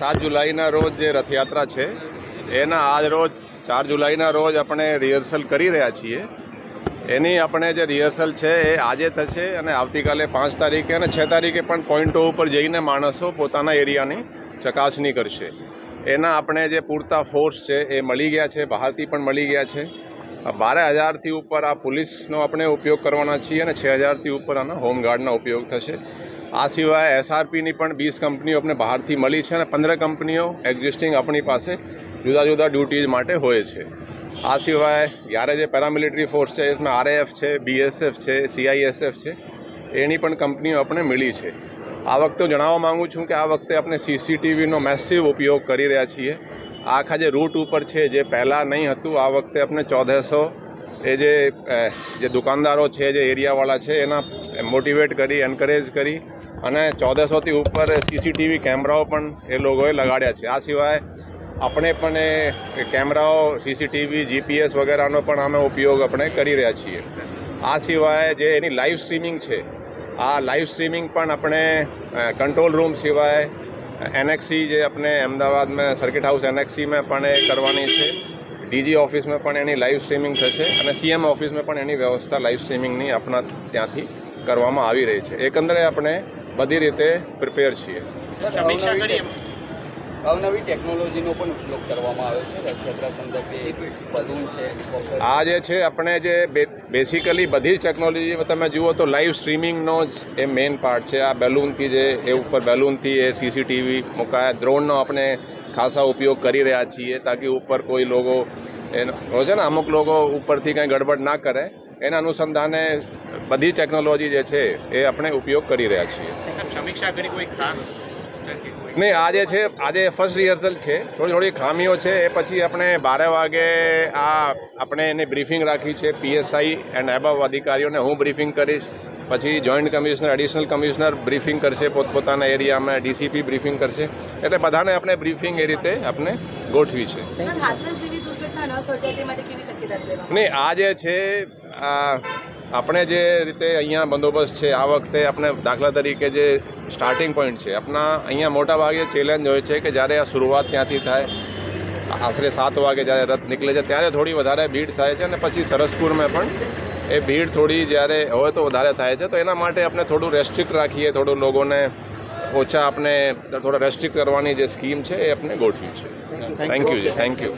સાત જુલાઈના રોજ જે રથયાત્રા છે, એના આજ રોજ ચાર જુલાઈના રોજ આપણે રિહર્સલ કરી રહ્યા છીએ. એની આપણે જે રિહર્સલ છે એ આજે થશે અને આવતીકાલે પાંચ તારીખે અને છ તારીખે પણ પોઈન્ટો ઉપર જઈને માણસો પોતાના એરિયાની ચકાસણી કરશે. એના આપણે જે પૂરતા ફોર્સ છે એ મળી ગયા છે, બહારથી પણ મળી ગયા છે. બારે હજારથી ઉપર આ પોલીસનો આપણે ઉપયોગ કરવાના છીએ અને છ હજારથી ઉપર આના હોમગાર્ડનો ઉપયોગ થશે. આ સિવાય એસઆરપીની પણ વીસ કંપનીઓ આપણે બહારથી મળી છે અને પંદર કંપનીઓ એક્ઝિસ્ટિંગ આપણી પાસે જુદા જુદા ડ્યુટીઝ માટે હોય છે. આ સિવાય જ્યારે જે પેરામિલિટરી ફોર્સ છે એમાં આરએએફ છે બીએસએફ છે સીઆઈએસએફ છે, એની પણ કંપનીઓ આપણે મળી છે. આ વખતે જણાવવા માગું છું કે આ વખતે આપણે સીસીટીવીનો મેસિવ ઉપયોગ કરી રહ્યા છીએ. આખા જે રૂટ ઉપર છે, જે પહેલાં નહીં હતું, આ વખતે આપણે ચૌદસો એ જે જે દુકાનદારો છે, જે એરિયાવાળા છે, એના મોટિવેટ કરી એન્કરેજ કરી અને ચૌદસોથી ઉપર સીસીટીવી કેમેરાઓ પણ એ લોકોએ લગાડ્યા છે. આ સિવાય આપણે પણ એ કેમેરાઓ, સીસીટીવી, જીપીએસ વગેરેનો પણ અમે ઉપયોગ આપણે કરી રહ્યા છીએ. આ સિવાય જે એની લાઈવ સ્ટ્રીમિંગ છે, આ લાઈવ સ્ટ્રીમિંગ પણ આપણે કંટ્રોલ રૂમ સિવાય એનએક્સી જે આપણે અમદાવાદમાં સર્કિટ હાઉસ એનએક્સીમાં પણ એ કરવાની છે. ડીજી ઓફિસમાં પણ એની લાઈવ સ્ટ્રીમિંગ થશે અને સીએમ ઓફિસમાં પણ એની વ્યવસ્થા લાઈવ સ્ટ્રીમિંગની આપણા ત્યાંથી કરવામાં આવી રહી છે. એકંદરે આપણે બધી રીતે પ્રિપેર છીએ. અવનવી ટેકનોલોજીનો પણ ઉપયોગ કરવામાં આવ્યો છે. આ જે છે આપણે જે બેસિકલી બધી જ ટેકનોલોજી તમે જુઓ તો લાઈવ સ્ટ્રીમિંગનો જ એ મેઇન પાર્ટ છે. આ બેલૂનથી જે એ ઉપર બેલૂનથી એ સીસીટીવી મુકાયા. ડ્રોનનો આપણે ખાસા ઉપયોગ કરી રહ્યા છીએ તાકી ઉપર કોઈ લોકો એનો છે ને અમુક લોકો ઉપરથી કંઈ ગડબડ ના કરે. એના અનુસંધાને બધી ટેકનોલોજી જે છે એ આપણે ઉપયોગ કરી રહ્યા છીએ. સમીક્ષા કરી કોઈ ખાસ નહીં આજે છે આજે ફર્સ્ટ રિહર્સલ છે થોડી થોડી ખામીઓ છે એ પછી આપણે બારે વાગે આ આપણે એની બ્રીફિંગ રાખી છે પીએસઆઈ એન્ડ એબવ અધિકારીઓને હું બ્રીફિંગ કરીશ. પછી joint commissioner additional commissioner briefing કરશે પોતપોતાના એરિયામાં ડીસીપી બ્રીફિંગ કરશે. એટલે બધાને આપણે બ્રીફિંગ એ રીતે આપણે ગોઠવી છે. નહીં આ જે છે આ આપણે જે રીતે અહીંયા બંદોબસ્ત છે આ વખતે આપણે દાખલા તરીકે જે સ્ટાર્ટિંગ પોઈન્ટ છે આપણા અહીંયા મોટા ભાગે ચેલેન્જ હોય છે કે જ્યારે આ શરૂઆત ત્યાંથી થાય આશરે સાત વાગે જ્યારે રથ નીકળે છે ત્યારે થોડી વધારે ભીડ થાય છે અને પછી સરસપુરમાં પણ એ ભીડ થોડી જ્યારે હોય તો વધારે થાય છે. તો એના માટે આપણે થોડું રેસ્ટ્રિક્ટ રાખીએ થોડું લોકોને ઓછા આપણે થોડા રેસ્ટ્રિક્ટ કરવાની જે સ્કીમ છે એ આપણે ગોઠવી છે. થેન્ક યુ જી થેન્ક યુ